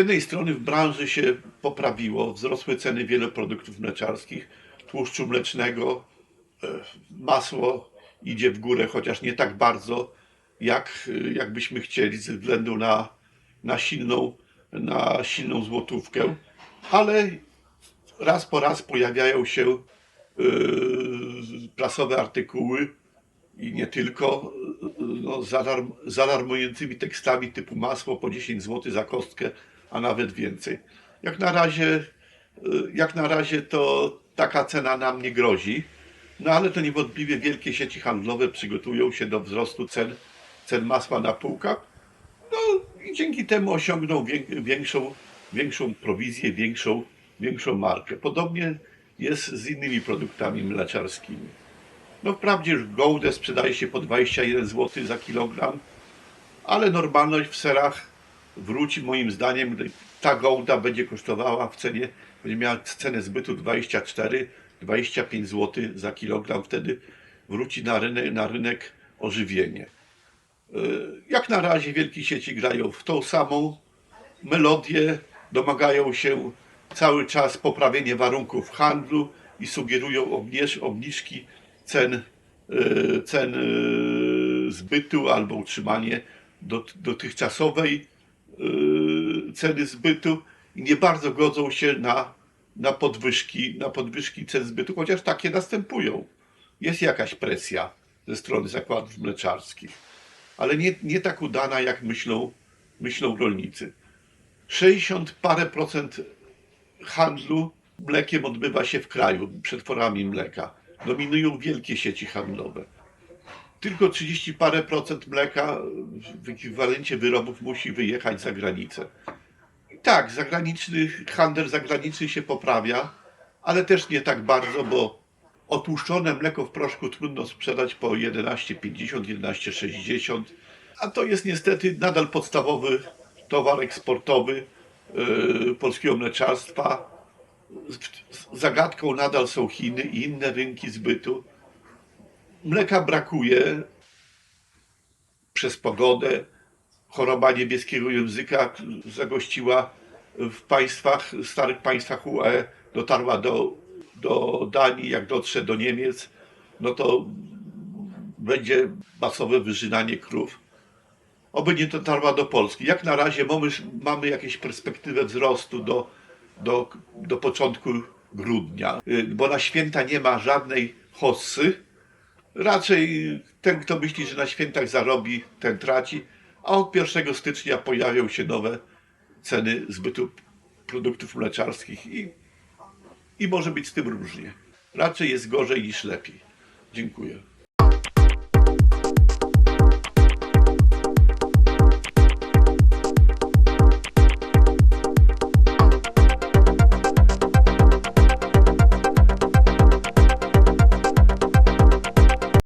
jednej strony w branży się poprawiło, wzrosły ceny wielu produktów mleczarskich, tłuszczu mlecznego, e, masło idzie w górę, chociaż nie tak bardzo, jak, e, jak byśmy chcieli, ze względu na, na, silną, na silną złotówkę, ale raz po raz pojawiają się e, prasowe artykuły i nie tylko, no, z, z alarmującymi tekstami typu masło po 10 zł za kostkę, a nawet więcej. Jak na razie, y, jak na razie to taka cena nam nie grozi, no ale to niewątpliwie wielkie sieci handlowe przygotują się do wzrostu cen, cen masła na półkach, no i dzięki temu osiągną wię- większą, większą prowizję, większą, większą markę. Podobnie jest z innymi produktami mleczarskimi. No wprawdzie już gołdę sprzedaje się po 21 zł za kilogram, ale normalność w serach wróci moim zdaniem, ta gołda będzie kosztowała w cenie, będzie miała cenę zbytu 24-25 zł za kilogram, wtedy wróci na rynek, na rynek ożywienie. Yy, Jak na razie wielkie sieci grają w tą samą melodię, domagają się cały czas poprawienia warunków handlu i sugerują obniż, obniżki cen, yy, cen yy, zbytu albo utrzymanie dot, dotychczasowej ceny zbytu i nie bardzo godzą się na, na, podwyżki, na podwyżki cen zbytu, chociaż takie następują. Jest jakaś presja ze strony zakładów mleczarskich, ale nie, nie tak udana, jak myślą, myślą rolnicy. 60 parę procent handlu mlekiem odbywa się w kraju, przetworami mleka. Dominują wielkie sieci handlowe. Tylko 30 parę procent mleka w ekwiwalencie wyrobów musi wyjechać za granicę. Tak, zagraniczny handel zagraniczny się poprawia, ale też nie tak bardzo, bo otłuszczone mleko w proszku trudno sprzedać po 11,50, 11,60, a to jest niestety nadal podstawowy towar eksportowy yy, polskiego mleczarstwa. Zagadką nadal są Chiny i inne rynki zbytu. Mleka brakuje przez pogodę. Choroba niebieskiego języka zagościła w państwach, starych państwach UE, dotarła do, do Danii, jak dotrze do Niemiec, no to będzie masowe wyżynanie krów. Oby nie dotarła do Polski. Jak na razie mamy, mamy jakieś perspektywę wzrostu do, do, do początku grudnia, bo na święta nie ma żadnej hossy. Raczej ten, kto myśli, że na świętach zarobi, ten traci, a od 1 stycznia pojawią się nowe ceny zbytu produktów mleczarskich i, i może być z tym różnie. Raczej jest gorzej niż lepiej. Dziękuję.